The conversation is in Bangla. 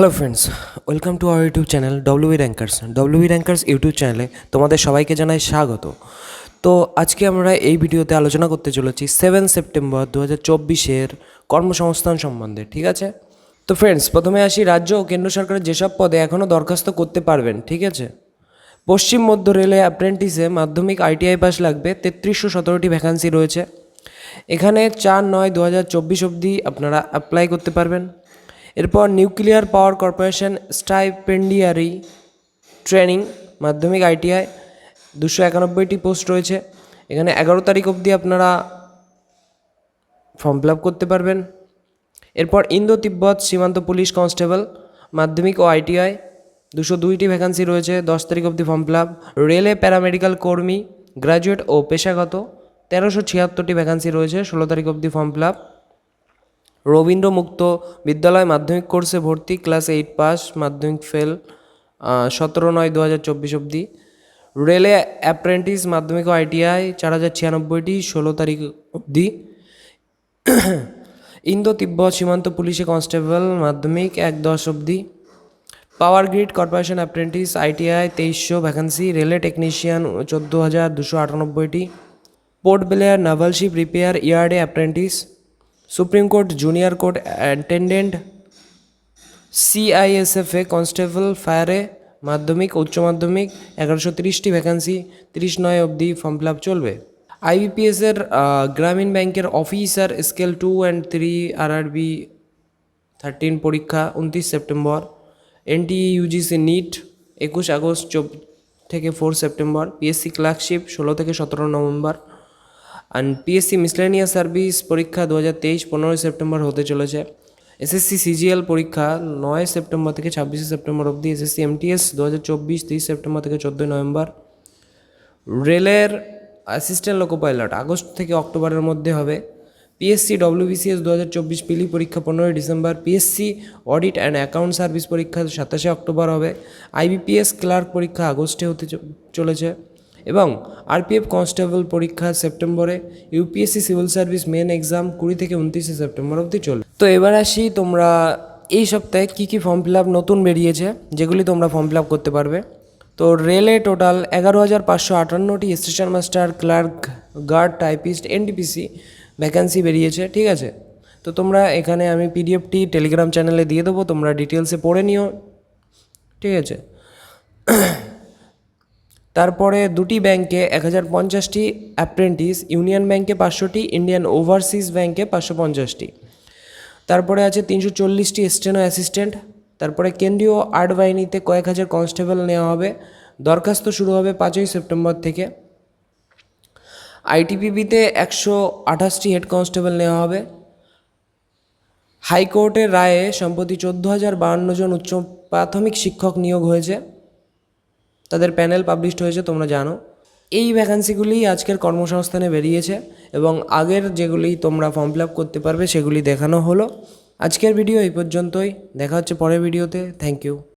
Hello friends welcome to our YouTube channel WB rankers WB rankers YouTube চ্যানেলে তোমাদের সবাইকে জানাই স্বাগত। তো আজকে আমরা এই ভিডিওতে আলোচনা করতে চলেছি সেভেন সেপ্টেম্বর দু হাজার চব্বিশের কর্মসংস্থান সম্বন্ধে, ঠিক আছে? তো ফ্রেন্ডস প্রথমে আসি রাজ্য ও কেন্দ্র সরকারের যেসব পদে এখনও দরখাস্ত করতে পারবেন, ঠিক আছে? পশ্চিম মধ্য রেলে অ্যাপ্রেন্টিসে মাধ্যমিক আইটিআই পাস লাগবে, তেত্রিশশো সতেরোটি ভ্যাকান্সি রয়েছে। এখানে চার নয় দু হাজার চব্বিশ অবধি আপনারা অ্যাপ্লাই করতে পারবেন। এরপর nuclear power corporation stipendiary training, Madhyamik ITI, দুশো একানব্বইটি পোস্ট রয়েছে। এখানে এগারো তারিখ অবধি আপনারা ফর্ম ফিল আপ করতে পারবেন। এরপর ইন্দো তিব্বত সীমান্ত পুলিশ কনস্টেবল, মাধ্যমিক ও আইটিআই, দুশো দুইটি ভ্যাকান্সি রয়েছে, দশ তারিখ অবধি ফর্ম ফিল রেলে প্যারামেডিক্যাল কর্মী গ্র্যাজুয়েট ও পেশাগত, তেরোশো ছিয়াত্তরটি ভ্যাকান্সি রয়েছে, ষোলো তারিখ অবধি ফর্ম ফিল রবীন্দ্র মুক্ত বিদ্যালয় মাধ্যমিক কোর্সে ভর্তি, class eight pass, Madhyamik fail সতেরো নয় দু হাজার চব্বিশ অবধি। রেলে অ্যাপ্রেন্টিস মাধ্যমিক ও আইটিআই চার হাজার ছিয়ানব্বইটি, ষোলো তারিখ অবধি। ইন্দো তিব্বত সীমান্ত পুলিশে কনস্টেবল মাধ্যমিক এক দশ অবধি। Power grid corporation apprentice ITI তেইশশো ভ্যাকান্সি, রেলে টেকনিশিয়ান চোদ্দ হাজার দুশো আটানব্বইটি। Port Blair naval ship repair ইয়ার্ডে apprentice. Supreme court junior court attendant সিআইএসএফে constable ফায়ারে মাধ্যমিক, উচ্চ মাধ্যমিক, এগারোশো তিরিশটি ভ্যাকান্সি তিরিশ নয় অবধি ফর্ম ফিল আপ চলবে। আইবিপিএসের গ্রামীণ ব্যাংকের officer scale two and three RRB thirteen পরীক্ষা উনত্রিশ সেপ্টেম্বর। এনটিই ইউজিসি নিট একুশ আগস্ট থেকে ফোর সেপ্টেম্বর। পিএসসি ক্লার্কশিপ ষোলো থেকে সতেরো November. And PSC miscellaneous service পরীক্ষা দু হাজার তেইশ পনেরোই সেপ্টেম্বর হতে চলেছে। এসএসসি সিজিএল পরীক্ষা নয় সেপ্টেম্বর থেকে ছাব্বিশে সেপ্টেম্বর অবধি এসএসসি এমটিএস দু হাজার চব্বিশ তিরিশ সেপ্টেম্বর থেকে চোদ্দোই নভেম্বর। রেলের অ্যাসিস্ট্যান্ট লোকো পাইলট আগস্ট থেকে অক্টোবরের মধ্যে হবে। পিএসসি ডব্লিউবিসিএস দু হাজার চব্বিশ পিলি পরীক্ষা পনেরোই December. PSC audit and account service পরীক্ষা সাতাশে অক্টোবর হবে। আইবিপিএস ক্লার্ক পরীক্ষা আগস্টে হতে চলেছে। এবং আরপিএফ কনস্টেবল পরীক্ষা সেপ্টেম্বরে UPSC civil service main exam কুড়ি থেকে উনত্রিশে সেপ্টেম্বর অবধি চলবে। তো এবার আসি তোমরা এই সপ্তাহে কী কী ফর্ম ফিল আপ নতুন বেরিয়েছে, যেগুলি তোমরা ফর্ম ফিল আপ করতে পারবে। তো রেলে টোটাল এগারো হাজার পাঁচশো আটান্নটি station master clerk guard typist NTPC vacancy বেরিয়েছে, ঠিক আছে? তো তোমরা এখানে আমি পিডিএফটি টেলিগ্রাম চ্যানেলে দিয়ে দেবো, তোমরা ডিটেলসে পড়ে নিও, ঠিক আছে? তারপরে দুটি ব্যাংকে এক হাজার পঞ্চাশটি অ্যাপ্রেন্টিস ইউনিয়ন ব্যাংকে পাঁচশোটি ইন্ডিয়ান ওভারসিজ ব্যাংকে পাঁচশো পঞ্চাশটি। তারপরে আছে তিনশো চল্লিশটি স্টেনো অ্যাসিস্ট্যান্ট তারপরে কেন্দ্রীয় আর্ট বাহিনীতে কয়েক হাজার কনস্টেবল নেওয়া হবে। দরখাস্ত শুরু হবে পাঁচই সেপ্টেম্বর থেকে। আইটিপিবিতে একশো আঠাশটি হেড কনস্টেবল নেওয়া হবে। হাইকোর্টের রায়ে সম্প্রতি চোদ্দ হাজার বাহান্ন জন উচ্চ প্রাথমিক শিক্ষক নিয়োগ হয়েছে। তাদের প্যানেল পাবলিশড হয়েছে, তোমরা জানো। এই ভ্যাকান্সিগুলি আজকের কর্মসংস্থানে বেরিয়েছে এবং আগের যেগুলি তোমরা ফর্ম ফিল আপ করতে পারবে, সেগুলি দেখানো হলো। আজকের ভিডিও এই পর্যন্তই। দেখা হচ্ছে পরের ভিডিওতে থ্যাংক ইউ